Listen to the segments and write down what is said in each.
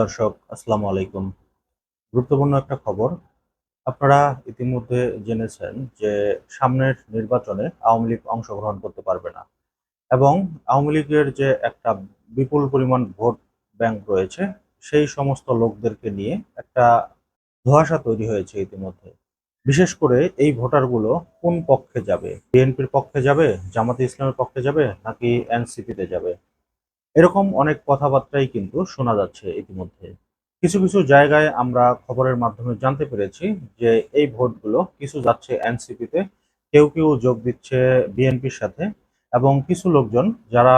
দর্শক, আসসালামু আলাইকুম। গুরুত্বপূর্ণ একটা খবর। আপনারা ইতিমধ্যে জেনেছেন যে সামনের নির্বাচনে আওয়ামী লীগ অংশগ্রহণ করতে পারবে না এবং আওয়ামী লীগের যে একটা বিপুল পরিমাণ ভোট ব্যাংক রয়েছে, সেই সমস্ত লোকদেরকে নিয়ে একটা ধোঁয়াশা তৈরি হয়েছে ইতিমধ্যে। বিশেষ করে এই ভোটারগুলো কোন পক্ষে যাবে? বিএনপির পক্ষে যাবে? জামাতে ইসলামের পক্ষে যাবে? নাকি এনসিপিতে যাবে? এরকম অনেক কথাবার্তাই কিন্তু শোনা যাচ্ছে ইতিমধ্যে। কিছু কিছু জায়গায় আমরা খবরের মাধ্যমে জানতে পেরেছি যে এই ভোটগুলো কিছু যাচ্ছে এনসিপিতে, কেউ কেউ যোগ দিচ্ছে বিএনপির সাথে এবং কিছু লোকজন যারা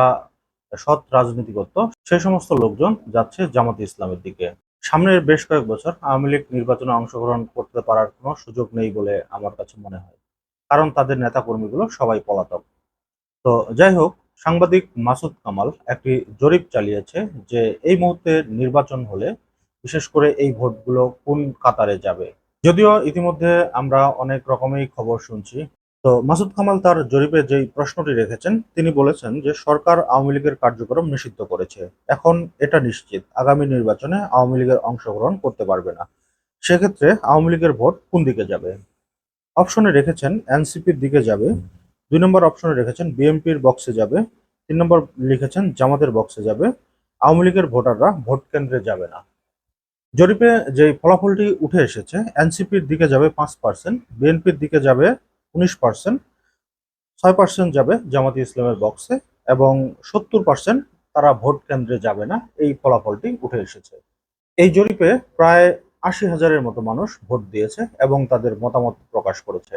সৎ রাজনীতি করত সে সমস্ত লোকজন যাচ্ছে জামাতে ইসলামের দিকে। সামনের বেশ কয়েক বছর আওয়ামী লীগ নির্বাচনে অংশগ্রহণ করতে পারার কোনো সুযোগ নেই বলে আমার কাছে মনে হয়, কারণ তাদের নেতাকর্মীগুলো সবাই পলাতক। তো যাই হোক সাংবাদিক মাসুদ কামাল একটি জরিপ চালিয়েছে যে এই মুহূর্তে নির্বাচন হলে বিশেষ করে এই ভোটগুলো কোন কাতারে যাবে। যদিও ইতিমধ্যে আমরা অনেক রকমের খবর শুনছি। তো মাসুদ কামাল তার জরিপে যেই প্রশ্নটি রেখেছেন, তিনি বলেছেন যে সরকার আওয়ামী লীগের কার্যক্রম নিষিদ্ধ করেছে। এখন এটা নিশ্চিত, আগামী নির্বাচনে আওয়ামী লীগের অংশগ্রহণ করতে পারবে না। সেক্ষেত্রে আওয়ামী লীগের ভোট কোন দিকে যাবে? অপশনে রেখেছেন, এনসিপির দিকে যাবে। দুই নম্বর অপশনে রেখেছেন বিএনপির বক্সে যাবে, তিন নম্বর লিখেছেন জামাতের বক্সে যাবে, আওয়ামী লীগের ভোটাররা ভোট কেন্দ্রে যাবে না। জরিপে যে ফলাফলটি উঠে এসেছে এনসিপির দিকে যাবে পাঁচ পার্সেন্ট বিএনপির দিকে যাবে উনিশ পার্সেন্ট ছয় পার্সেন্ট যাবে জামাতি ইসলামের বক্সে এবং সত্তর পার্সেন্ট তারা ভোট কেন্দ্রে যাবে না, এই ফলাফলটি উঠে এসেছে। এই জরিপে প্রায় আশি হাজারের মতো মানুষ ভোট দিয়েছে এবং তাদের মতামত প্রকাশ করেছে।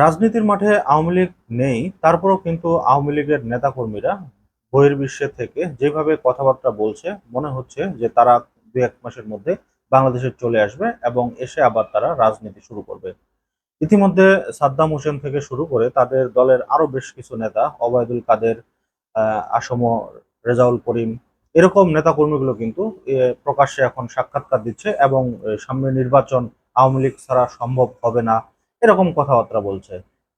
রাজনীতির মাঠে আওয়ামী লীগ নেই, তারপরেও কিন্তু আওয়ামী লীগের নেতাকর্মীরা বহির্বিশ্বে থেকে যেভাবে কথাবার্তা বলছে, মনে হচ্ছে যে তারা দু এক মাসের মধ্যে বাংলাদেশে চলে আসবে এবং এসে আবার তারা রাজনীতি শুরু করবে। ইতিমধ্যে সাদ্দাম হোসেন থেকে শুরু করে তাদের দলের আরও বেশ কিছু নেতা অবায়দুল কাদের আসম রেজাউল করিম, এরকম নেতাকর্মীগুলো কিন্তু প্রকাশ্যে এখন সাক্ষাৎকার দিচ্ছে এবং সামনে নির্বাচন আওয়ামী লীগ ছাড়া সম্ভব হবে না। এরকম কথাবার্তা বলছে।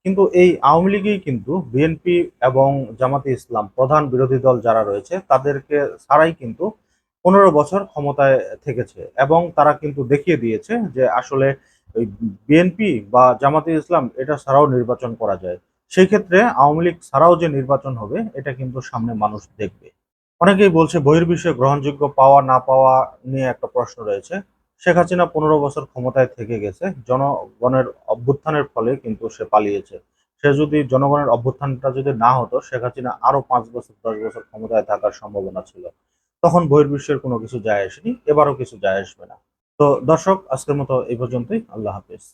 কিন্তু এই আওয়ামী লীগই কিন্তু বিএনপি এবং জামাতে ইসলাম প্রধান বিরোধী দল যারা রয়েছে, তাদেরকে ছাড়াই কিন্তু পনেরো বছর ক্ষমতায় থেকেছে এবং তারা কিন্তু দেখিয়ে দিয়েছে যে আসলে বিএনপি বা জামাতে ইসলাম এটা ছাড়াও নির্বাচন করা যায়। সেই ক্ষেত্রে আওয়ামী লীগ ছাড়াও যে নির্বাচন হবে, এটা কিন্তু সামনে মানুষ দেখবে। অনেকেই বলছে বহির্বিশ্বে গ্রহণযোগ্য পাওয়া না পাওয়া নিয়ে একটা প্রশ্ন রয়েছে। শেখ হাসিনা পনেরো বছর ক্ষমতায় থেকে গেছে। জনগণের অভ্যুত্থানের ফলে কিন্তু সে পালিয়েছে। সে যদি জনগণের অভ্যুত্থানটা যদি না হতো, শেখ হাসিনা আরও পাঁচ বছর, দশ বছর ক্ষমতায় থাকার সম্ভাবনা ছিল। তখন বহির্বিশ্বের কোনো কিছু যায় আসেনি, এবারও কিছু যায় আসবে না। তো দর্শক, আজকের মতো এই পর্যন্তই। আল্লাহ হাফিজ।